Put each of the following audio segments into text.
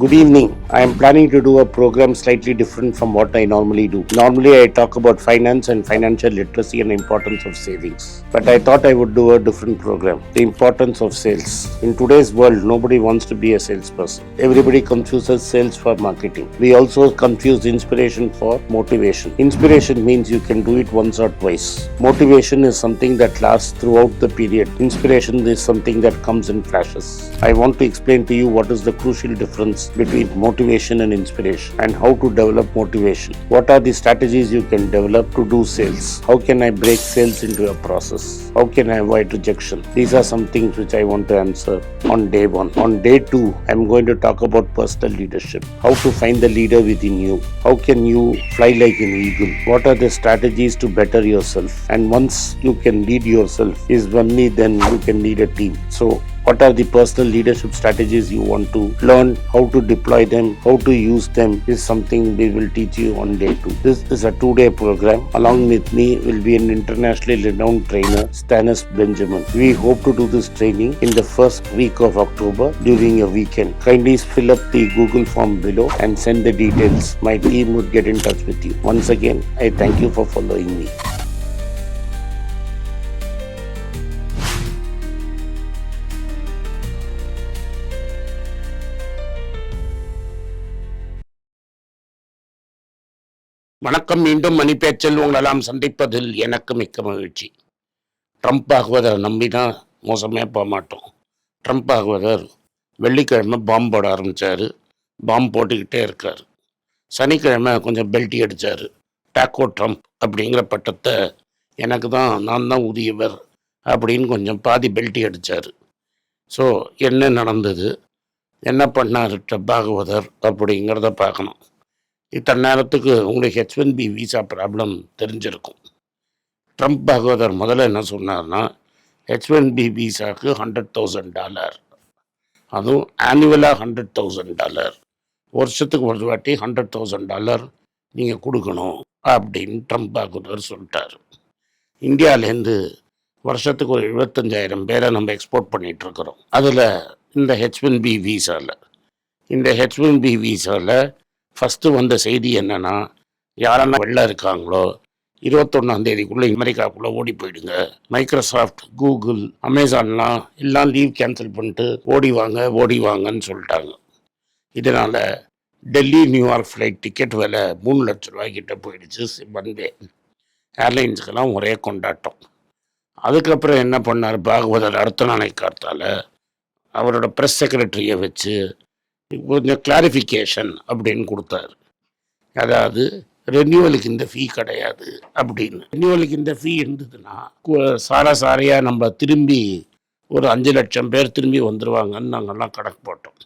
Good evening. I am planning to do a program slightly different from what I normally do. Normally, I talk about finance and financial literacy and importance of savings. But I thought I would do a different program. The importance of sales. In today's world, nobody wants to be a salesperson. Everybody confuses sales for marketing. We also confuse inspiration for motivation. Inspiration means you can do it once or twice. Motivation is something that lasts throughout the period. Inspiration is something that comes in flashes. I want to explain to you what is the crucial difference between motivation and inspiration and how to develop motivation. What are the strategies you can develop to do sales? How can I break sales into a process? How can I avoid rejection? These are some things which I want to answer on day one. On day two, I'm going to talk about personal leadership. How to find the leader within you. How can you fly like an eagle? What are the strategies to better yourself? And once you can lead yourself, is only then you can lead a team. So what are the personal leadership strategies you want to learn? How to deploy them? How to use them is something we will teach you on day two. This is a two day program. Along with me will be an internationally renowned trainer stanis benjamin. We hope to do this training in the first week of october during a weekend. Kindly fill up the google form below and send the details. My team would get in touch with you. Once again i thank you for following me வணக்கம் மீண்டும் மணிப்பேச்சில் உங்களெல்லாம் சந்திப்பதில் எனக்கு மிக்க மகிழ்ச்சி. Trump ஆகுவதை நம்பி தான் மோசமே போக மாட்டோம். ட்ரம்ப் ஆகுவதர் வெள்ளிக்கிழமை பாம்பு போட ஆரம்பித்தார் பாம்பு போட்டுக்கிட்டே இருக்கார். சனிக்கிழமை கொஞ்சம் பெல்ட்டி அடித்தார் டாக்கோ ட்ரம்ப் அப்படிங்கிற பட்டத்தை எனக்கு தான் நான் தான் உரியவர் அப்படின்னு கொஞ்சம் பாதி பெல்ட்டி அடித்தார் ஸோ என்ன நடந்தது? என்ன பண்ணார் பாகவதர் அப்படிங்கிறத பார்க்கணும். இத்தனை நேரத்துக்கு உங்களுக்கு H one B visa problem தெரிஞ்சிருக்கும். ட்ரம்ப் பாகவதர் முதல்ல என்ன சொன்னார்னா ஹெச் ஒன் பி விசாவுக்கு ஹண்ட்ரட் தௌசண்ட் டாலர் அதுவும் ஆனுவலாக ஹண்ட்ரட் தௌசண்ட் டாலர் வருஷத்துக்கு ஒரு வாட்டி ஹண்ட்ரட் தௌசண்ட் டாலர் நீங்கள் கொடுக்கணும் அப்படின்னு ட்ரம்ப் பாகவதர் சொல்லிட்டார். இந்தியாவிலேருந்து வருஷத்துக்கு ஒரு எழுபத்தஞ்சாயிரம் பேரை நம்ம எக்ஸ்போர்ட் பண்ணிகிட்ருக்குறோம் அதில் இந்த ஹெச் ஒன் பி விசாவில் இந்த ஹெச் ஒன் பி விசாவில் ஃபஸ்ட்டு வந்த செய்தி என்னென்னா யாரெல்லாம் வெளில இருக்காங்களோ இருபத்தொன்னாம் தேதிக்குள்ளே ஓடி போயிடுங்க. மைக்ரோசாஃப்ட் கூகுள் அமேசான்லாம் எல்லாம் லீவ் கேன்சல் பண்ணிட்டு ஓடி வாங்க ஓடி வாங்கன்னு சொல்லிட்டாங்க. இதனால் டெல்லி நியூயார்க் ஃப்ளைட் டிக்கெட் விலை மூணு லட்ச ரூபாய்க்கிட்ட போயிடுச்சு வந்தே ஏர்லைன்ஸுக்கெல்லாம் ஒரே கொண்டாட்டம். அதுக்கப்புறம் என்ன பண்ணார் பாகவதர் அடுத்த நாளை அவரோட ப்ரெஸ் செக்ரட்டரியை வச்சு கொஞ்சம் கிளாரிஃபிகேஷன் அப்படின்னு கொடுத்தாரு. அதாவது ரெனியூவலுக்கு இந்த ஃபீ கிடையாது அப்படின்னு. ரெனியூவலுக்கு இந்த ஃபீ இருந்ததுன்னா சார சாரையாக நம்ம திரும்பி ஒரு அஞ்சு லட்சம் பேர் திரும்பி வந்துடுவாங்கன்னு நாங்கள்லாம் கணக்கு போட்டோம்.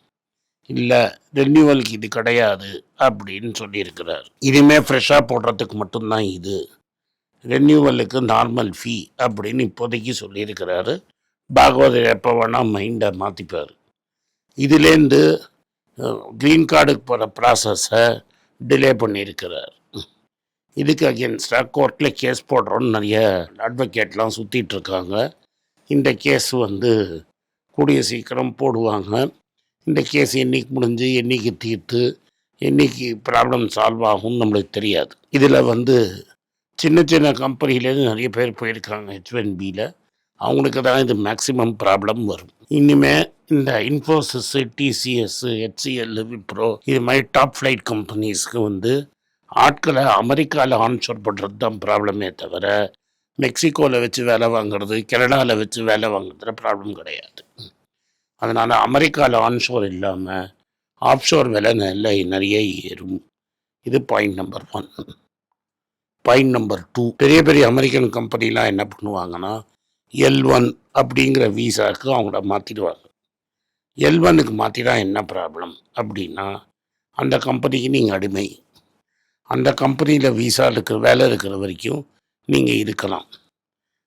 இல்லை ரெனியூவலுக்கு இது கிடையாது அப்படின்னு சொல்லியிருக்கிறார். இனிமேல் ஃப்ரெஷ்ஷாக போடுறதுக்கு மட்டும்தான் இது. ரெனியூவலுக்கு நார்மல் ஃபீ அப்படின்னு இப்போதைக்கு சொல்லியிருக்கிறாரு. பாகவதர் எப்போ வேணால் மைண்டை மாற்றிப்பார் இதுலேருந்து க்ரீன் கார்டுக்கு போகிற ப்ராசஸை டிலே பண்ணியிருக்கிறார். இதுக்கு அகேன்ஸ்டாக கோர்ட்டில் கேஸ் போடுறோன்னு நிறைய அட்வொகேட்லாம் சுற்றிட்டுருக்காங்க இந்த கேஸ் வந்து கூடிய சீக்கிரம் போடுவாங்க. இந்த கேஸ் என்றைக்கு முடிஞ்சு என்னைக்கு தீர்த்து என்னைக்கு ப்ராப்ளம் சால்வ் ஆகும்னு நம்மளுக்கு தெரியாது. இதில் வந்து சின்ன சின்ன கம்பெனிலேருந்து நிறைய பேர் போயிருக்காங்க ஹெச்என்பியில் அவங்களுக்கு தான் இது மேக்ஸிமம் ப்ராப்ளம் வரும். இனிமேல் இந்த இன்ஃபோசிஸ் டிசிஎஸ் ஹெச்சிஎல் விப்ரோ இது மாதிரி டாப் ஃப்ளைட் கம்பெனிஸ்க்கு வந்து ஆட்களை அமெரிக்காவில் ஆன்ஷோர் பண்ணுறது தான் ப்ராப்ளமே தவிர மெக்சிகோவில் வச்சு வேலை வாங்குறது கனடாவில் வச்சு வேலை வாங்குறதுல ப்ராப்ளம் கிடையாது. அதனால் அமெரிக்காவில் ஆன்ஷோர் இல்லாமல் ஆப்ஷோர் விலை நல்ல நிறைய ஏறும். இது point number one point number two பெரிய பெரிய அமெரிக்கன் கம்பெனிலாம் என்ன பண்ணுவாங்கன்னா எல் ஒன் அப்படிங்கிற வீசாவுக்கு அவங்கள மாற்றிடுவாங்க எல் மாற்றினா என்ன ப்ராப்ளம் அப்படின்னா அந்த கம்பெனிக்கு நீங்கள் அடிமை. அந்த கம்பெனியில் விசா இருக்கிற வேலை இருக்கிற வரைக்கும் நீங்கள் இருக்கலாம்.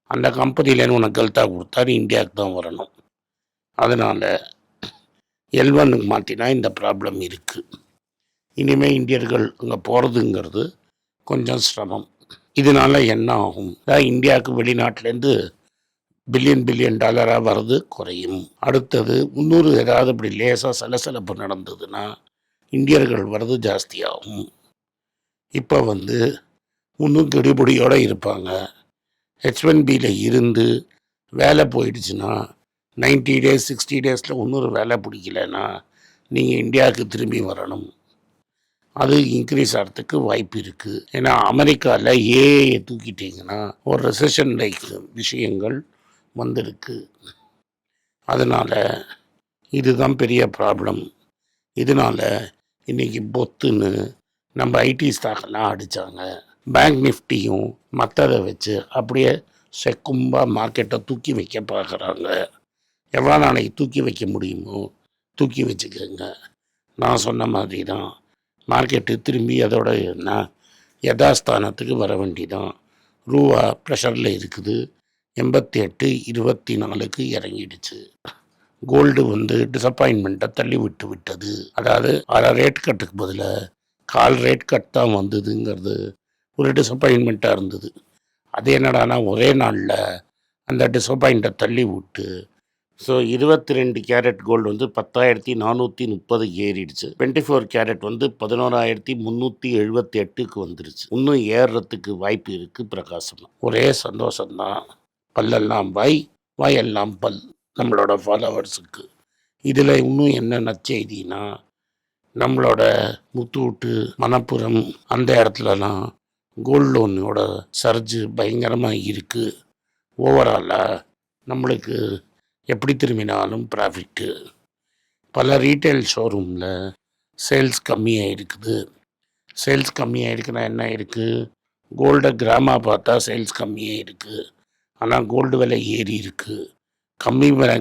அந்த கம்பெனிலேருந்து உனக்கு கல்ட்டா கொடுத்தா இந்தியாவுக்கு தான் வரணும். அதனால் எல் மாற்றினா இந்த ப்ராப்ளம் இருக்குது இனிமேல் இந்தியர்கள் அங்கே போகிறதுங்கிறது கொஞ்சம் சிரமம். இதனால என்ன ஆகும்? இந்தியாவுக்கு வெளிநாட்டிலேருந்து பில்லியன் பில்லியன் டாலராக வர்றது குறையும். அடுத்தது முந்நூறு ஏதாவது இப்படி லேசாக சலசலப்பு நடந்ததுன்னா இந்தியர்கள் வர்றது ஜாஸ்தியாகும். இப்போ வந்து இன்னும் கெடுபடியோடு இருப்பாங்க. ஹெச் ஒன் பியில் இருந்து வேலை போயிடுச்சுன்னா 90 டேஸ் சிக்ஸ்டி டேஸில் இன்னொரு வேலை பிடிக்கலன்னா நீங்கள் இந்தியாவுக்கு திரும்பி வரணும். அது இன்க்ரீஸ் ஆகிறதுக்கு வாய்ப்பு இருக்குது ஏன்னா அமெரிக்காவில் ஏஐ தூக்கிட்டிங்கன்னா ஒரு ரெசஷன் லைக் விஷயங்கள் வந்திருக்கு. அதனால் இதுதான் பெரிய ப்ராப்ளம் இதனால் இன்றைக்கி பொத்துன்னு நம்ம ஐடி ஸ்டாக்கெல்லாம் அடித்தாங்க பேங்க் நிஃப்டியும் மற்றதை வச்சு அப்படியே செக்கும்பாக மார்க்கெட்டை தூக்கி வைக்க பார்க்குறாங்க எவ்வளோ நாளைக்கு தூக்கி வைக்க முடியுமோ தூக்கி வச்சுக்கோங்க. நான் சொன்ன மாதிரி தான் மார்க்கெட்டு திரும்பி அதோட என்ன? யதாஸ்தானத்துக்கு வர வேண்டிதான். ரூபா ப்ரெஷரில் இருக்குது. எண்பத்தி எட்டு இருபத்தி நாலுக்கு இறங்கிடுச்சு. கோல்டு வந்து டிசப்பாயின்மெண்ட்டை தள்ளி விட்டு விட்டது. அதாவது அரை ரேட் கட்டுக்கு பதிலாக கால் ரேட் கட் தான் வந்ததுங்கிறது ஒரு டிசப்பாயின்மெண்ட்டாக இருந்தது. அது என்னடானா ஒரே நாளில் அந்த டிசப்பாயிண்ட்டை தள்ளி விட்டு ஸோ இருபத்தி ரெண்டு கேரட் கோல்டு வந்து பத்தாயிரத்தி நானூற்றி முப்பது ஏறிடுச்சு. டுவெண்ட்டி ஃபோர் கேரட் வந்து பதினோராயிரத்தி முந்நூற்றி எழுபத்தி எட்டுக்கு வந்துருச்சு. இன்னும் ஏறுறதுக்கு வாய்ப்பு இருக்குது பிரகாசம் ஒரே சந்தோஷம்தான். பல்லெல்லாம் வாய் வாயெல்லாம் பல் நம்மளோட ஃபாலோவர்ஸுக்கு இதில் இன்னும் என்ன நச்செய்தினா நம்மளோட முத்தூட்டு மணப்புறம் அந்த இடத்துலலாம் கோல்டு லோனோட சர்ஜு பயங்கரமாக இருக்குது ஓவராலாக நம்மளுக்கு எப்படி திரும்பினாலும் ப்ராஃபிட்டு பல ரீட்டைல் ஷோரூமில் சேல்ஸ் கம்மியாக இருக்குது சேல்ஸ் கம்மியாக இருக்குன்னா என்ன இருக்குது கோல்டை கிராமாக பார்த்தா சேல்ஸ் கம்மியாக இருக்குது ஆனால் கோல்டு விலை ஏறி இருக்குது கம்மி விலை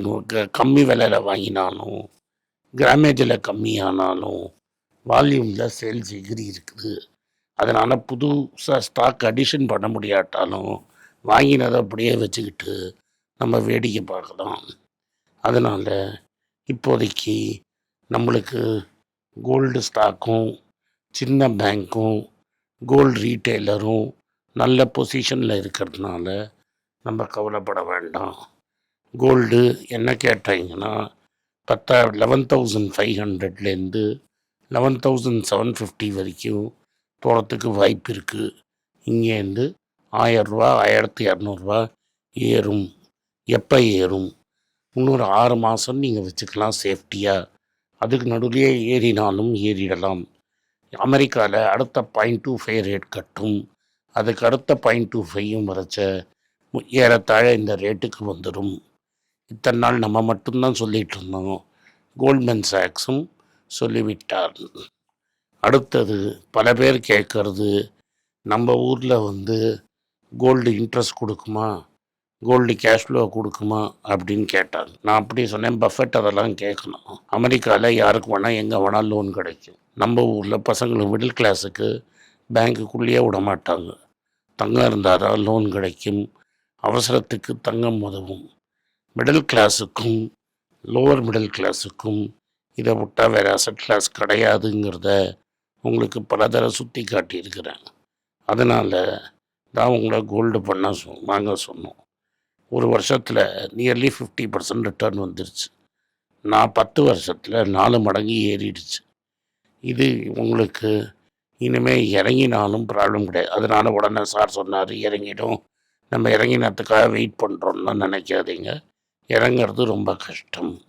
கம்மி விலையில் வாங்கினாலும் கிராமேஜில் கம்மியானாலும் வால்யூமில் சேல்ஸ் எகிரி இருக்குது. அதனால் புதுசாக ஸ்டாக் அடிஷன் பண்ண முடியாட்டாலும் வாங்கினதை அப்படியே வச்சுக்கிட்டு நம்ம வேடிக்கை பார்க்கலாம். அதனால் இப்போதைக்கு நம்மளுக்கு கோல்டு ஸ்டாக்கும் சின்ன பேங்க்கும் கோல்டு ரீட்டெய்லரும் நல்ல பொசிஷனில் இருக்கிறதுனால நம்ம கவலைப்பட வேண்டாம். கோல்டு என்ன கேட்டீங்கன்னா பத்தா லெவன் தௌசண்ட் ஃபைவ் ஹண்ட்ரட்லேருந்து லெவன் தௌசண்ட் செவன் ஃபிஃப்டி வரைக்கும் போகிறதுக்கு வாய்ப்பு இருக்குது இங்கேருந்து ஆயரூவா ஆயிரத்தி இரநூறுவா ஏறும். எப்போ ஏறும்? இன்னொரு ஆறு மாதம் நீங்கள் வச்சுக்கலாம் சேஃப்டியாக அதுக்கு நடுவிலே ஏறினாலும் ஏறிடலாம். அமெரிக்காவில் அடுத்த பாயிண்ட் டூ ஃபைவ் ரேட் கட்டும். அதுக்கு அடுத்த பாயிண்ட் டூ ஃபைவும் வரைச்ச ஏறத்தாழ இந்த ரேட்டுக்கு வந்துடும் இத்தனை நாள் நம்ம மட்டும்தான் சொல்லிகிட்டு இருந்தோம். கோல்ட்மேன் சாக்ஸும் சொல்லிவிட்டார். அடுத்தது பல பேர் கேட்கறது நம்ம ஊரில் வந்து கோல்டு இன்ட்ரெஸ்ட் கொடுக்குமா? கோல்டு கேஷ் ஃப்ளோ கொடுக்குமா? அப்படின்னு கேட்டாங்க நான் அப்படி சொன்னேன் பஃபெட் அதெல்லாம் கேட்கணும். அமெரிக்காவில் யாருக்கு வேணால் எங்கே வேணால் லோன் கிடைக்கும். நம்ம ஊரில் பசங்களுக்கு மிடில் கிளாஸுக்கு பேங்க்குள்ளேயே விட மாட்டாங்க தங்கம் இருந்தால் தான் லோன் கிடைக்கும். அவசரத்துக்கு தங்கம் உதவும். மிடில் கிளாஸுக்கும் லோவர் மிடில் கிளாஸுக்கும் இதை விட்டால் வேறு அசட் கிளாஸ் கிடையாதுங்கிறத உங்களுக்கு பல தடவை சுற்றி காட்டியிருக்கிறேன் அதனால் தான் உங்களை கோல்டு பண்ண சொ வாங்க சொன்னோம். ஒரு வருஷத்தில் நியர்லி ஃபிஃப்டி பர்சன்ட் ரிட்டர்ன் வந்துருச்சு. நான் பத்து வருஷத்தில் நாலு மடங்கு ஏறிடுச்சு. இது உங்களுக்கு இனிமேல் இறங்கினாலும் ப்ராப்ளம் கிடையாது. அதனால் உடனே சார் சொன்னார் இறங்கிடும். நம்ம இறங்கினத்துக்காக வெயிட் பண்ணுறோம்லாம் நினைக்காதீங்க. இறங்கிறது ரொம்ப கஷ்டம்.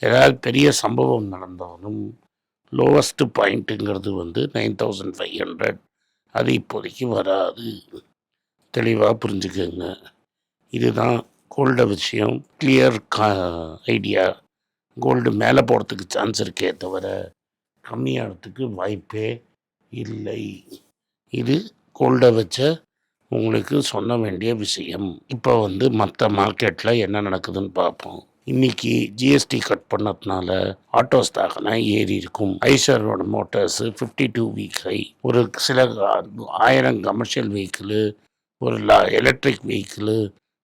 ஏதாவது பெரிய சம்பவம் நடந்தாலும் லோவஸ்ட்டு பாயிண்ட்டுங்கிறது வந்து நைன் தௌசண்ட் ஃபைவ் ஹண்ட்ரட் அது இப்போதைக்கு வராது. தெளிவாக புரிஞ்சுக்கோங்க. இதுதான் கோல்டு விஷயம். கிளியர் கா ஐடியா கோல்டு மேலே போகிறதுக்கு சான்ஸ் இருக்கே தவிர கம்மியாகிறதுக்கு வாய்ப்பே இல்லை. இது கோல்டை வச்ச உங்களுக்கு சொல்ல வேண்டிய விஷயம். இப்போ வந்து மற்ற மார்க்கெட்டில் என்ன நடக்குதுன்னு பார்ப்போம். இன்னைக்கு ஜிஎஸ்டி கட் பண்ணதுனால ஆட்டோ ஸ்டாக்லாம் ஏறி இருக்கும். ஐஷரோட motors fifty two week high ஒரு சில ஆயிரம் கமர்ஷியல் வெஹிக்கிளு ஒரு லா எலக்ட்ரிக் வெஹிக்கிளு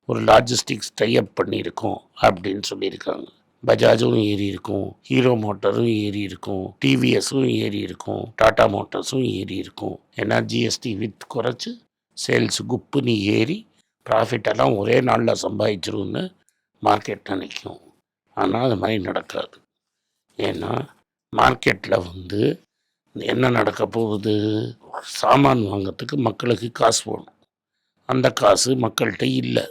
ஒரு லாஜிஸ்டிக்ஸ் டைப் பண்ணியிருக்கோம் அப்படின்னு சொல்லியிருக்காங்க. பஜாஜும் ஏறி இருக்கும் ஹீரோ மோட்டரும் ஏறி இருக்கும் டிவிஎஸும் ஏறி இருக்கும் டாடா மோட்டார்ஸும் ஏறி இருக்கும். ஏன்னா ஜிஎஸ்டி வித் குறைச்சி சேல்ஸ் குப்புன்னு ஏறி ப்ராஃபிட்டெல்லாம் ஒரே நாளில் சம்பாதிச்சிரும்னு மார்க்கெட் நினைக்கும் ஆனால் அது மாதிரி நடக்காது. ஏன்னா மார்க்கெட்டில் வந்து என்ன நடக்க போகுது? சாமான் வாங்கிறதுக்கு மக்களுக்கு காசு போகணும். அந்த காசு மக்கள்கிட்ட இல்லை.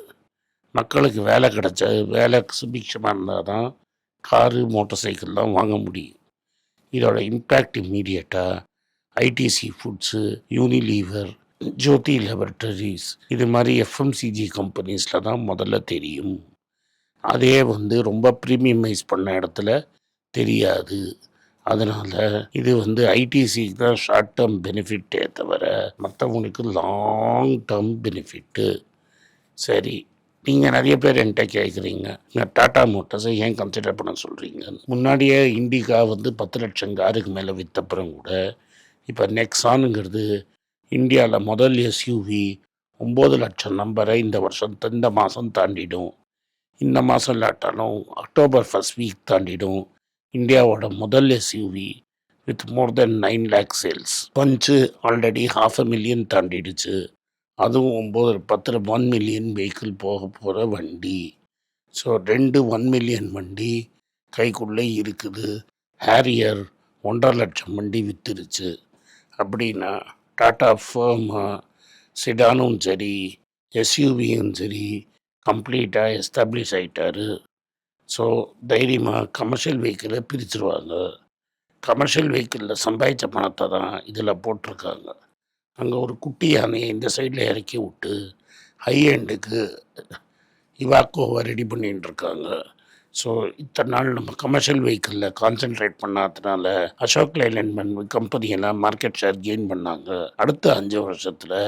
மக்களுக்கு வேலை கிடைச்ச வேலை சுபிக்ஷமாக இருந்தால் தான் காரு மோட்டார் சைக்கிள்லாம் வாங்க முடியும். இதோட இம்பேக்ட் இம்மீடியட்டாக ITC foods Unilever Jyothy laboratories இது மாதிரி எஃப்எம்சிஜி கம்பெனிஸில் தான் முதல்ல தெரியும். அதே வந்து ரொம்ப ப்ரீமியமைஸ் பண்ண இடத்துல தெரியாது. அதனால் இது வந்து ஐடிசிக்கு தான் ஷார்ட் டேர்ம் பெனிஃபிட்டே தவிர மற்றவங்களுக்கு லாங் டேர்ம் பெனிஃபிட்டு சரி நீங்கள் நிறைய பேர் என்கிட்ட கேட்குறீங்க நான் டாடா மோட்டர்ஸை ஏன் கன்சிடர் பண்ண சொல்கிறீங்க முன்னாடியே இண்டிகா வந்து பத்து லட்சம் காருக்கு மேலே விற்றப்புறம் கூட இப்போ நெக்ஸானுங்கிறது இந்தியாவில் முதல் எஸ்யூவி ஒம்பது லட்சம் நம்பரை இந்த வருஷம் இந்த மாதம் தாண்டிடும். இந்த மாதம் இல்லாட்டாலும் அக்டோபர் ஃபஸ்ட் வீக் தாண்டிடும். இந்தியாவோட முதல் SUV with more then nine lakh sales Punch already half a million தாண்டிடுச்சு. அதுவும் ஒம்பது பத்து ஒன் மில்லியன் வெஹிக்கிள் போக போகிற வண்டி. ஸோ ரெண்டு ஒன் மில்லியன் வண்டி கைக்குள்ளே இருக்குது. ஹேரியர் ஒன்றரை லட்சம் வண்டி விற்றுருச்சு அப்படின்னா டாட்டா ஃபேமா சிடானும் சரி எஸ்யூவியும் சரி கம்ப்ளீட்டாக எஸ்டாப்ளிஷ் ஆகிட்டாரு ஸோ தைரியமாக கமர்ஷியல் வெஹிக்கிளை பிரிச்சுருவாங்க. கமர்ஷியல் வெஹிக்கிளில் சம்பாதிச்ச பணத்தை தான் இதில் போட்டிருக்காங்க. அங்கே ஒரு குட்டி யானையை இந்த சைடில் இறக்கி விட்டு ஹை எண்டுக்கு இவாக்கோவை ரெடி பண்ணிகிட்டு இருக்காங்க. ஸோ இத்தனை நாள் நம்ம கமர்ஷியல் வெஹிக்கிளில் கான்சென்ட்ரேட் பண்ணாதனால அசோக் லைலண்ட் கம்பெனியெல்லாம் மார்க்கெட் ஷேர் கெயின் பண்ணாங்க. அடுத்த அஞ்சு வருஷத்தில்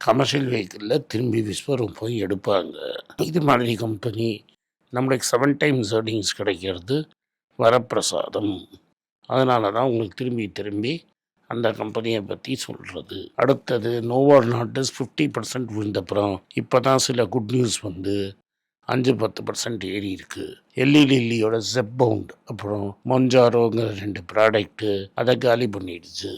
கமர்ஷியல் வெஹிக்கிளில் திரும்பி விஸ்வரம் போய் எடுப்பாங்க. இது மாதிரி கம்பெனி நம்மளுக்கு செவன் டைம்ஸ் ஏர்னிங்ஸ் கிடைக்கிறது வரப்பிரசாதம். அதனால தான் உங்களுக்கு திரும்பி திரும்பி அந்த கம்பெனியை பற்றி சொல்கிறது அடுத்தது நோவார் நாட்டஸ் ஃபிஃப்டி பர்சன்ட் விழுந்தப்புறம் இப்போ தான் சில குட் நியூஸ் வந்து அஞ்சு பத்து பர்சன்ட் ஏறி இருக்குது எல்லி லில்லியோட ஜெப்பவுண்ட் அப்புறம் மொஞ்சாரோங்கிற ரெண்டு ப்ராடக்ட்டு அதை காலி பண்ணிடுச்சு.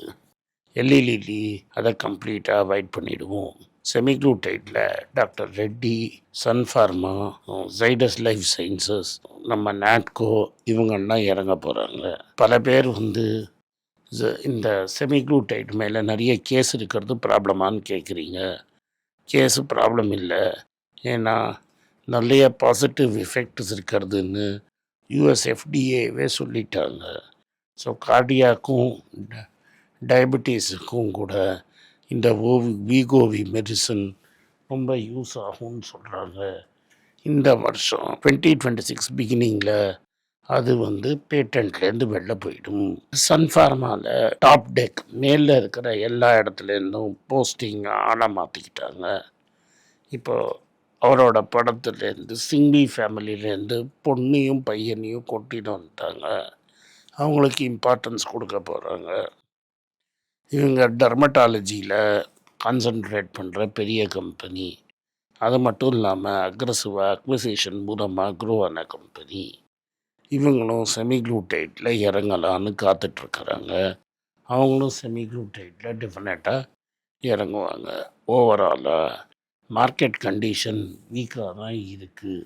எல்லி லில்லி அதை கம்ப்ளீட்டாக அவாய்ட் பண்ணிவிடுவோம் செமிக்ளூடைட்டில் doctor Reddy sun pharma Zydus life sciences நம்ம நாட்கோ இவங்கெல்லாம் இறங்க போகிறாங்க பல பேர் வந்து இந்த செமிக்ளூடைட் மேலே நிறைய கேஸ் இருக்கிறது ப்ராப்ளமான்னு கேட்குறீங்க கேஸு ப்ராப்ளம் இல்லை. ஏன்னா நிறைய பாசிட்டிவ் எஃபெக்ட்ஸ் இருக்கிறதுன்னு யூஎஸ்எஃப்டிஏவே சொல்லிட்டாங்க. ஸோ கார்டியாக்கும் டயபெட்டிஸுக்கும் கூட இந்த ஓவி வீகோவி மெடிசன் ரொம்ப யூஸ் ஆகும்னு சொல்கிறாங்க இந்த வருஷம் டுவெண்ட்டி டுவெண்ட்டி சிக்ஸ் பிகினிங்கில் அது வந்து பேட்டன்ட்லேருந்து வெளில போயிடும். சன்ஃபார்மாவில் டாப் டெக் மேலே இருக்கிற எல்லா இடத்துலேருந்தும் போஸ்டிங் ஆளாக மாற்றிக்கிட்டாங்க இப்போ அவரோட படத்துலேருந்து சிங்கி ஃபேமிலியிலேருந்து பொண்ணையும் பையனையும் கொட்டின்னு வந்துட்டாங்க. அவங்களுக்கு இம்பார்ட்டன்ஸ் கொடுக்க போகிறாங்க இவங்க டெர்மட்டாலஜியில் கான்சன்ட்ரேட் பண்ணுற பெரிய கம்பெனி அது மட்டும் இல்லாமல் அக்ரஸிவாக அக்விசேஷன் மூலமாக க்ரோ ஆன கம்பெனி இவங்களும் செமிக்ளூடைட்டில் இறங்கலான்னு காத்துட்ருக்குறாங்க. அவங்களும் செமிக்ளூடைட்டில் டெஃபினட்டாக இறங்குவாங்க. ஓவராலாக மார்க்கெட் கண்டிஷன் வீக்காக தான் இருக்குது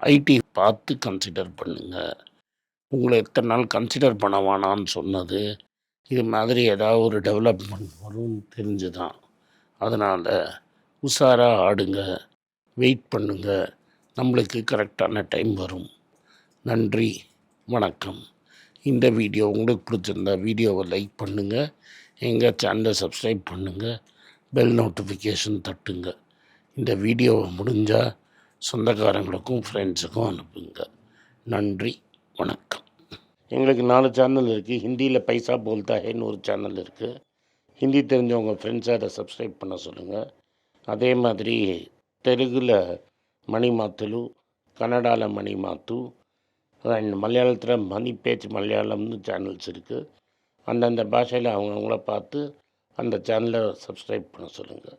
ஐடி பார்த்து கன்சிடர் பண்ணுங்கள் உங்களை எத்தனை நாள் கன்சிடர் பண்ண வேணான்னு சொன்னது இது மாதிரி ஏதாவது ஒரு டெவலப்மெண்ட் வரும்னு தெரிஞ்சு தான் அதனால் உஷாராக ஆடுங்க வெயிட் பண்ணுங்க. நம்மளுக்கு கரெக்டான டைம் வரும். நன்றி வணக்கம். இந்த வீடியோ உங்களுக்கு பிடிச்சிருந்தா வீடியோவை லைக் பண்ணுங்கள் எங்கள் சேனலை சப்ஸ்கிரைப் பண்ணுங்கள் பெல் நோட்டிஃபிகேஷன் தட்டுங்க. இந்த வீடியோவை முடிஞ்சால் சொந்தக்காரங்களுக்கும் ஃப்ரெண்ட்ஸுக்கும் அனுப்புங்க. நன்றி வணக்கம். எங்களுக்கு நாலு சேனல் இருக்குது ஹிந்தியில் பைசா போல்தா ஹேன்னு ஒரு சேனல் இருக்குது ஹிந்தி தெரிஞ்சவங்க ஃப்ரெண்ட்ஸை அதை சப்ஸ்கிரைப் பண்ண சொல்லுங்கள் அதே மாதிரி தெலுங்கில் மணிமாத்தலு கன்னடாவில் மணிமாத்து அண்ட் மலையாளத்தில் மணி பேச்சு மலையாளம்னு சேனல்ஸ் இருக்குது அந்தந்த பாஷையில் அவங்கவுங்கள பார்த்து அந்த சேனலை சப்ஸ்கிரைப் பண்ண சொல்லுங்கள்